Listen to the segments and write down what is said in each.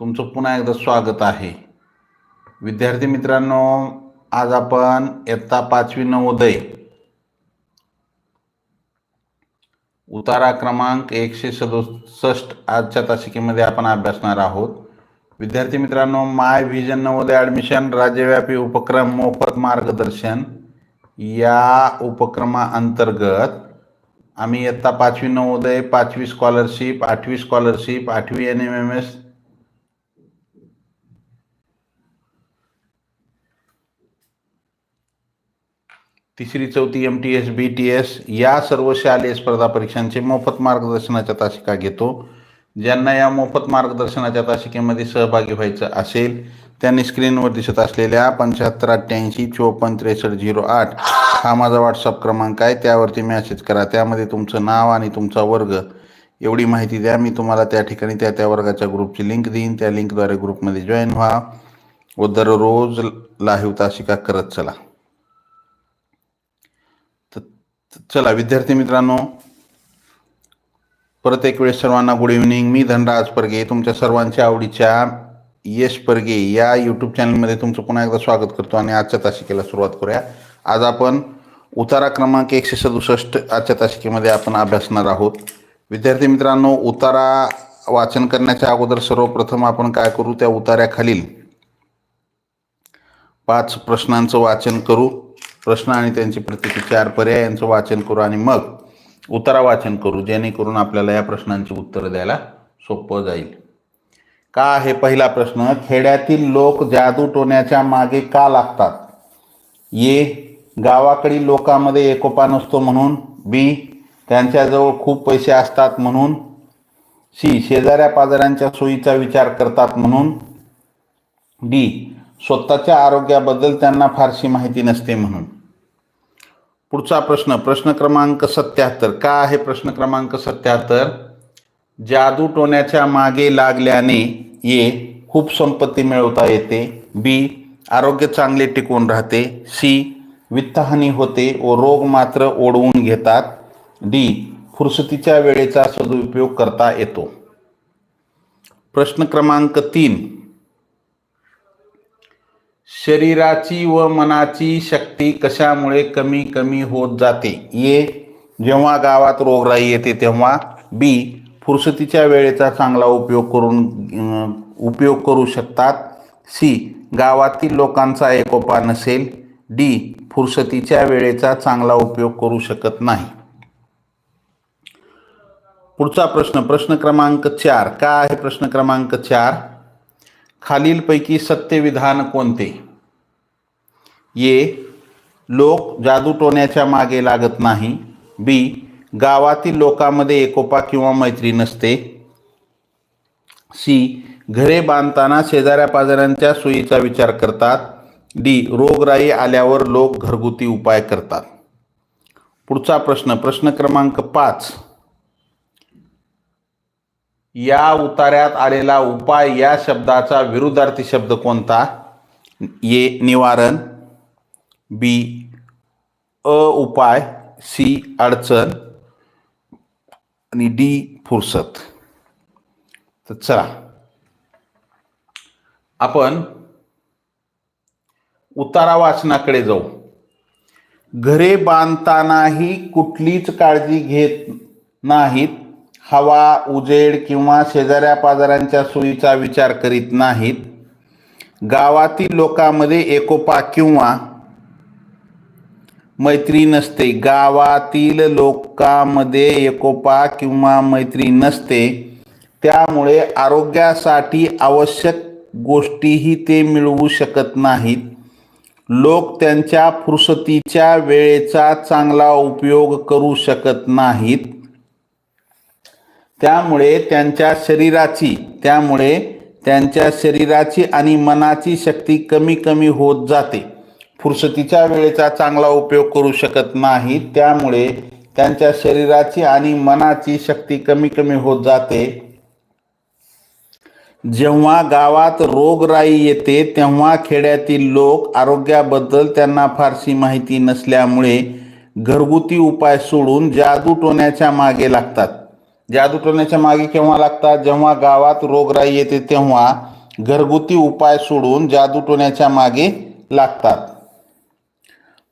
तुमचं पुन्हा एकदा स्वागत आहे. विद्यार्थी मित्रांनो आज आपण इयत्ता पाचवी नवोदय उतारा क्रमांक एकशे सदुसष्ट आजच्या तासिकेमध्ये आपण अभ्यासणार आहोत. विद्यार्थी मित्रांनो माय व्हिजन नवोदय ॲडमिशन राज्यव्यापी उपक्रम मोफत मार्गदर्शन. या उपक्रमाअंतर्गत आम्ही इयत्ता पाचवी नवोदय पाचवी स्कॉलरशिप आठवी स्कॉलरशिप आठवी एन एम एम एस तिसरी चौथी M T S B T S या सर्व शालेय स्पर्धा परीक्षांचे मोफत मार्गदर्शनाच्या तासिका घेतो. ज्यांना या मोफत मार्गदर्शनाच्या तासिकेमध्ये सहभागी व्हायचं असेल त्यांनी स्क्रीनवर दिसत असलेल्या पंच्याहत्तर अठ्ठ्याऐंशी चोपन्न त्रेसष्ट झिरो आठ हा माझा व्हॉट्सअप क्रमांक आहे. त्यावरती मेसेज करा. त्यामध्ये तुमचं नाव आणि तुमचा वर्ग. एवढी माहिती द्या. मी तुम्हाला त्या ठिकाणी त्या त्या वर्गाच्या ग्रुपची लिंक देईन. त्या लिंकद्वारे ग्रुपमध्ये जॉईन व्हा व दररोज लाहीव तासिका करत चला. चला विद्यार्थी मित्रांनो परत एक वेळेस सर्वांना गुड इव्हनिंग मी धनराज परगे तुमच्या सर्वांच्या आवडीच्या यश परगे या यूट्यूब चॅनलमध्ये तुमचं पुन्हा एकदा स्वागत करतो आणि आजच्या तासिकेला सुरुवात करूया. आज आपण उतारा क्रमांक एकशे सदुसष्ट आजच्या तासिकेमध्ये आपण अभ्यासणार आहोत. विद्यार्थी मित्रांनो उतारा वाचन करण्याच्या अगोदर सर्वप्रथम आपण काय करू? त्या उतार्याखालील पाच प्रश्नांचं वाचन करू. प्रश्न आणि त्यांची प्रत्येकी चार पर्याय यांचं वाचन करू आणि मग उतारा वाचन करू जेणेकरून आपल्याला या प्रश्नांची उत्तरं द्यायला सोपं जाईल. का आहे पहिला प्रश्न? खेड्यातील लोक जादू टोण्याच्या मागे का लागतात? ये गावाकडील लोकांमध्ये एकोपा नसतो म्हणून. बी त्यांच्याजवळ खूप पैसे असतात म्हणून. सी शेजाऱ्या पाजाऱ्यांच्या सोयीचा विचार करतात म्हणून. डी स्वतःच्या आरोग्याबद्दल त्यांना फारशी माहिती नसते म्हणून. पुढचा प्रश्न प्रश्न क्रमांक सत्याहत्तर. का आहे प्रश्न क्रमांक सत्याहत्तर? जादू टोण्याच्या मागे लागल्याने ये खूप संपत्ती मिळवता येते. बी आरोग्य चांगले टिकून राहते. सी वित्तहानी होते व रोग मात्र ओढवून घेतात. डी फुरसतीच्या वेळेचा सदुपयोग करता येतो. प्रश्न क्रमांक तीन. शरीराची व मनाची शक्ती कशामुळे कमी कमी होत जाते? ये जेव्हा गावात रोगराई येते तेव्हा बी फुरसतीच्या वेळेचा चांगला उपयोग करून उपयोग करू शकतात. सी गावातील लोकांचा एकोपा नसेल. डी फुरसतीच्या वेळेचा चांगला उपयोग करू शकत नाही. पुढचा प्रश्न प्रश्न क्रमांक चार. का आहे प्रश्न क्रमांक चार? खालीलपैकी सत्यविधान कोणते? ये लोक जादू टोण्याच्या मागे लागत नाही. बी. गावातील लोकांमध्ये एकोपा किंवा मैत्री नसते. सी. घरे बांधताना शेजाऱ्या पाजाऱ्यांच्या सोयीचा विचार करतात. डी. रोगराई आल्यावर लोक घरगुती उपाय करतात. पुढचा प्रश्न प्रश्न क्रमांक पाच. या उतार्यात आलेला उपाय या शब्दाचा विरुद्धार्थी शब्द कोणता? ये निवारण बी अ उपाय सी अडचण आणि डी फुरसत. तर चला. आपण उतारा वाचनाकडे जाऊ. घरे बांधतानाही कुठलीच काळजी घेत नाहीत. हवा उजेड किंवा शेजाऱ्या पाजाऱ्यांच्या सोयीचा विचार करीत नाहीत. गावातील लोकांमध्ये एकोपा किंवा मैत्री नसते. गावातील लोकांमध्ये एकोपा किंवा मैत्री नसते. त्यामुळे आरोग्यासाठी आवश्यक गोष्टीही ते मिळवू शकत नाहीत. लोक त्यांच्या फुरसतीच्या वेळेचा चांगला उपयोग करू शकत नाहीत. त्यामुळे त्यांच्या शरीराची त्यामुळे त्यांच्या शरीराची आणि मनाची शक्ती कमी कमी होत जाते. फुरसतीच्या वेळेचा चांगला उपयोग करू शकत नाही त्यामुळे त्यांच्या शरीराची आणि मनाची शक्ती कमी कमी होत जाते. जेव्हा गावात रोगराई येते तेव्हा खेड्यातील लोक आरोग्याबद्दल त्यांना फारशी माहिती नसल्यामुळे घरगुती उपाय सोडून जादू टोण्याच्या मागे लागतात. जादू टोण्याच्या मागे केव्हा लागतात? जेव्हा गावात रोगराई येते तेव्हा घरगुती उपाय सोडून जादूटोण्याच्या मागे लागतात.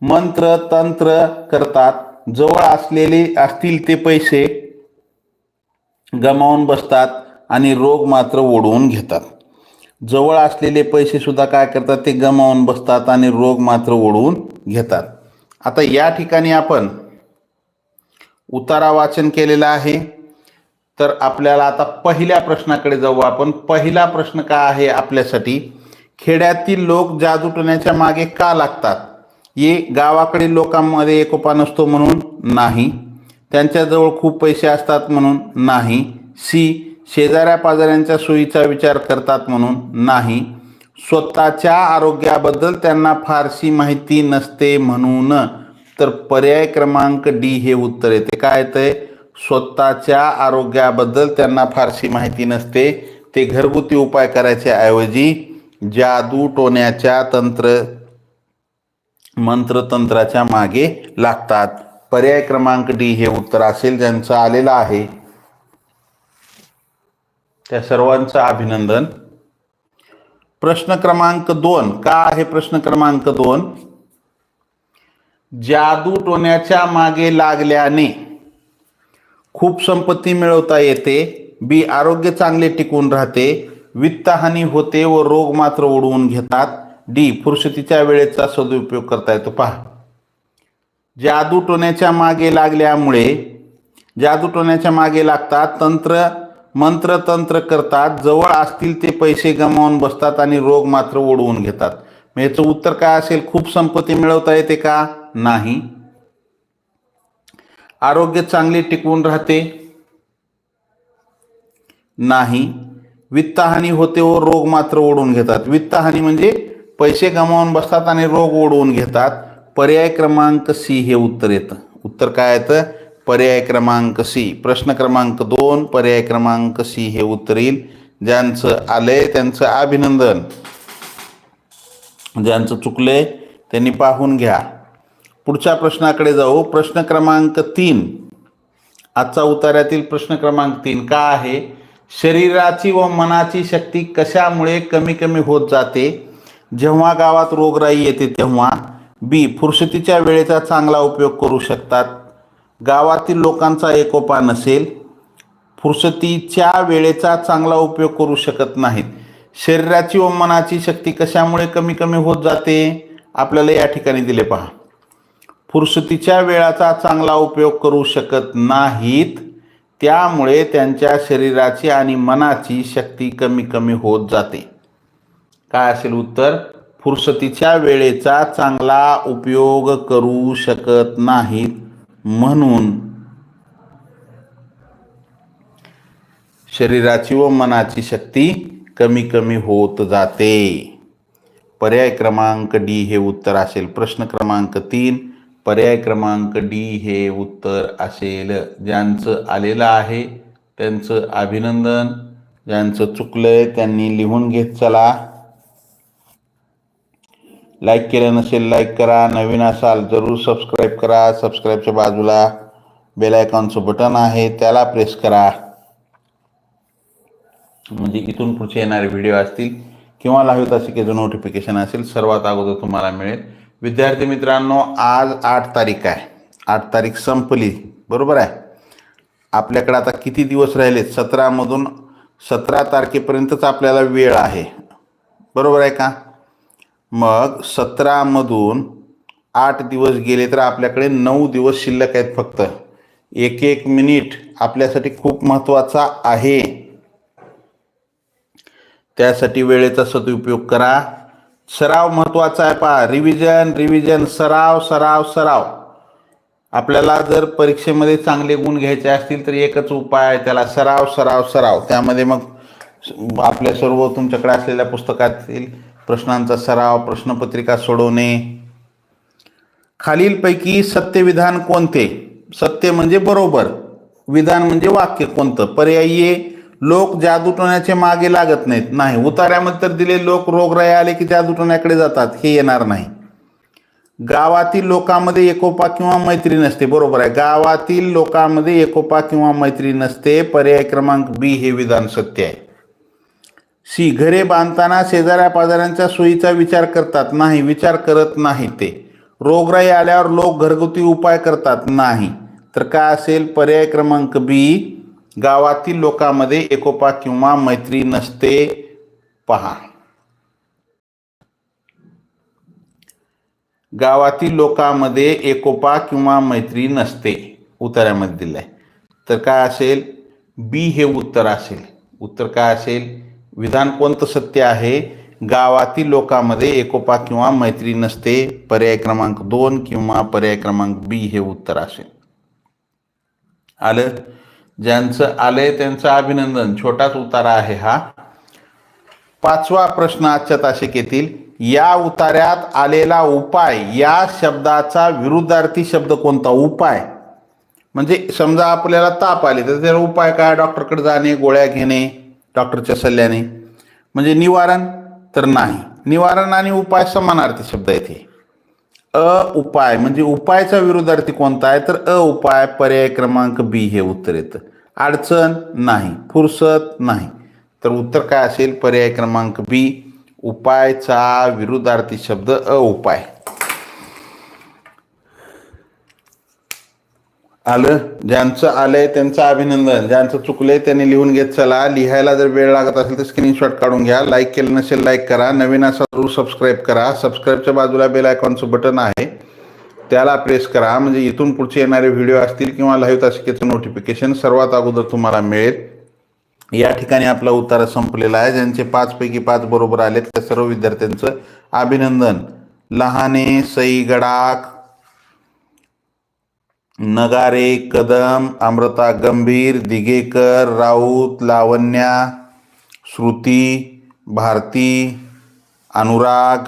मंत्र तंत्र करतात. जवळ असलेले असतील ते पैसे गमावून बसतात आणि रोग मात्र ओढवून घेतात. जवळ असलेले पैसे सुद्धा काय करतात? ते गमावून बसतात आणि रोग मात्र ओढवून घेतात. आता या ठिकाणी आपण उतारा वाचन केलेलं आहे. तर आपल्याला आता पहिल्या प्रश्नाकडे जाऊ आपण. पहिला प्रश्न का आहे आपल्यासाठी? खेड्यातील लोक जादूटण्याच्या मागे का लागतात? ये गावाकडील लोकांमध्ये एकोपा नसतो म्हणून नाही. त्यांच्याजवळ खूप पैसे असतात म्हणून नाही. सी. शेजाऱ्या पाजाऱ्यांच्या सोयीचा विचार करतात म्हणून नाही. स्वतःच्या आरोग्याबद्दल त्यांना फारशी माहिती नसते म्हणून. तर पर्याय क्रमांक डी हे उत्तर येते. काय येतंय? स्वतःच्या आरोग्याबद्दल त्यांना फारशी माहिती नसते. ते घरगुती उपाय करायच्या ऐवजी जादू टोण्याच्या तंत्र मंत्रतंत्राच्या मागे लागतात. पर्याय क्रमांक डी हे उत्तर असेल ज्यांचं आलेलं आहे. त्या सर्वांचं अभिनंदन. प्रश्न क्रमांक दोन. का आहे प्रश्न क्रमांक दोन? जादू टोण्याच्या मागे लागल्याने खूप संपत्ती मिळवता येते बी आरोग्य चांगले टिकून राहते वित्तहानी होते व रोग मात्र ओढवून घेतात. डी फुरसतीच्या वेळेचा सदुपयोग करता येतो. पहा. जादू टोण्याच्या मागे लागल्यामुळे जादू टोण्याच्या मागे लागतात तंत्र मंत्र तंत्र करतात जवळ असतील ते पैसे गमावून बसतात आणि रोग मात्र ओढवून घेतात. मग याचं उत्तर काय असेल? खूप संपत्ती मिळवता येते का? नाही. आरोग्य चांगले टिकवून राहते. नाही वित्तहानी होते व रोग मात्र ओढून घेतात. वित्तहानी म्हणजे पैसे गमावून बसतात आणि रोग ओढवून घेतात. पर्याय क्रमांक सी हे उत्तर येतं. उत्तर काय येतं? पर्याय क्रमांक सी. प्रश्न क्रमांक दोन पर्याय क्रमांक सी हे उत्तर येईल. ज्यांचं आलंय त्यांचं अभिनंदन. ज्यांचं चुकलंय त्यांनी पाहून घ्या. पुढच्या प्रश्नाकडे जाऊ. प्रश्न क्रमांक तीन. आजचा उतार्यातील प्रश्न क्रमांक तीन. का आहे? शरीराची व मनाची शक्ती कशामुळे कमी कमी होत जाते? जेव्हा गावात रोगराई येते तेव्हा बी फुरसतीच्या वेळेचा चांगला उपयोग करू शकतात. गावातील लोकांचा एकोपा नसेल. फुरसतीच्या वेळेचा चांगला उपयोग करू शकत नाहीत. शरीराची व मनाची शक्ती कशामुळे कमी कमी होत जाते? आपल्याला या ठिकाणी दिले पहा. फुरसतीच्या वेळाचा चांगला उपयोग करू शकत नाहीत. त्यामुळे त्यांच्या शरीराची आणि मनाची शक्ती कमी कमी होत जाते. काय असेल उत्तर? फुरसतीच्या वेळेचा चांगला उपयोग करू शकत नाहीत म्हणून शरीराची व मनाची शक्ती कमी कमी होत जाते. पर्याय क्रमांक डी हे उत्तर असेल. प्रश्न क्रमांक तीन पर्याय क्रमांक डी हे उत्तर असेल. ज्यांचं आलेलं आहे त्यांचं अभिनंदन. ज्यांचं चुकलंय त्यांनी लिहून घेत चला. लाईक केलं नसेल लाईक करा. नवीन असाल जरूर सबस्क्राईब करा. सबस्क्राईबच्या बाजूला बेल आयकॉनचं बटन आहे त्याला प्रेस करा. म्हणजे इथून पुढचे येणारे व्हिडिओ असतील किंवा लाईव्ह तासिकेचं नोटिफिकेशन असेल सर्वात अगोदर तुम्हाला मिळेल. विद्यार्थी मित्रांनो आज आठ तारीख आहे. आठ तारीख संपली. बरोबर आहे? आपल्याकडे आता किती दिवस राहिले? सतरामधून सतरा तारखेपर्यंतच आपल्याला वेळ आहे. बरोबर आहे का? मग सतरामधून आठ दिवस गेले तर आपल्याकडे नऊ दिवस शिल्लक आहेत फक्त. एक एक मिनिट आपल्यासाठी खूप महत्त्वाचा आहे. त्यासाठी वेळेचा सदुपयोग करा. सराव महत्त्वाचा आहे पहा. रिव्हिजन रिव्हिजन सराव सराव सराव. आपल्याला जर परीक्षेमध्ये चांगले गुण घ्यायचे असतील तर एकच उपाय आहे त्याला सराव सराव सराव. त्यामध्ये मग आपल्या सर्व तुमच्याकडे असलेल्या पुस्तकातील प्रश्नांचा सराव प्रश्नपत्रिका सोडवणे. खालीलपैकी सत्यविधान कोणते? सत्य म्हणजे बरोबर. विधान म्हणजे वाक्य कोणतं? पर्यायी लोक जादूटोण्याचे मागे लागत नाहीत. नाही उतार्यामध्ये तर दिले लोक रोगराई आले की जादूटोण्याकडे जातात हे येणार नाही. गावातील लोकांमध्ये एकोपा किंवा मैत्री नसते बरोबर आहे. गावातील लोकांमध्ये एकोपा किंवा मैत्री नसते पर्याय क्रमांक बी हे विधान सत्य आहे. सी घरे बांधताना शेजाऱ्या पाजाऱ्यांच्या सोयीचा विचार करतात. नाही विचार करत नाही ते. रोगराई आल्यावर लोक घरगुती उपाय करतात. नाही. तर काय असेल? पर्याय क्रमांक बी गावातील लोकांमध्ये एकोपा किंवा मैत्री नसते पहा. गावातील लोकांमध्ये एकोपा किंवा मैत्री नसते उत्तरामध्ये दिलंय. तर काय असेल? बी हे उत्तर असेल. उत्तर काय असेल? विधान कोणतं सत्य आहे? गावातील लोकांमध्ये एकोपा किंवा मैत्री नसते पर्याय क्रमांक दोन किंवा पर्याय क्रमांक बी हे उत्तर असेल. आलं? ज्यांचं आलंय त्यांचं अभिनंदन. छोटाच उतारा आहे हा. पाचवा प्रश्न आजच्या तासिकेतील या उतार्यात आलेला उपाय या शब्दाचा विरुद्धार्थी शब्द कोणता? उपाय. म्हणजे समजा आपल्याला ताप आले तर त्याला उपाय काय? डॉक्टरकडे जाणे गोळ्या घेणे डॉक्टरच्या सल्ल्याने. म्हणजे निवारण तर नाही. निवारण आणि उपाय समानार्थी शब्द आहेत अ उपाय म्हणजे उपायचा विरुद्धार्थी कोणता आहे? तर अ उपाय पर्याय क्रमांक बी हे उत्तर येतं. अडचण नाही फुरसत नाही. तर उत्तर काय असेल? पर्याय क्रमांक बी उपायचा विरुद्धार्थी शब्द अ उपाय. आलं? ज्यांचं आलंय त्यांचं अभिनंदन. ज्यांचं चुकलंय त्यांनी लिहून घेत चला. लिहायला जर वेळ लागत असेल तर स्क्रीनशॉट काढून घ्या. लाईक केलं नसेल लाईक करा. नवीन असा जरूर सबस्क्राईब करा. सबस्क्राईबच्या बाजूला बेल आयकॉनचं बटन आहे. त्याला प्रेस करा. म्हणजे इथून पुढचे येणारे व्हिडिओ असतील किंवा लाईव्ह तासिकेचं नोटिफिकेशन सर्वात अगोदर तुम्हाला मिळेल. या ठिकाणी आपला उतारा संपलेला आहे. ज्यांचे पाचपैकी पाच बरोबर आले त्या सर्व विद्यार्थ्यांचं अभिनंदन. लहाने सई गडाख नगारे कदम अमृता गंभीर दिगेकर राऊत लावण्या श्रुती भारती अनुराग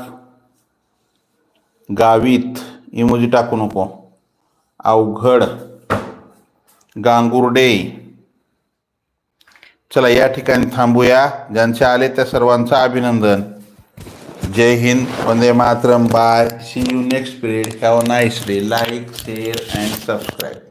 गावित इमोजी टाकू नको. अवघड गांगुर्डे. चला या ठिकाणी थांबूया. ज्यांचे आले त्या सर्वांचं अभिनंदन. जय हिंद वंदे Mataram bye. See you next period have a nice day like share and subscribe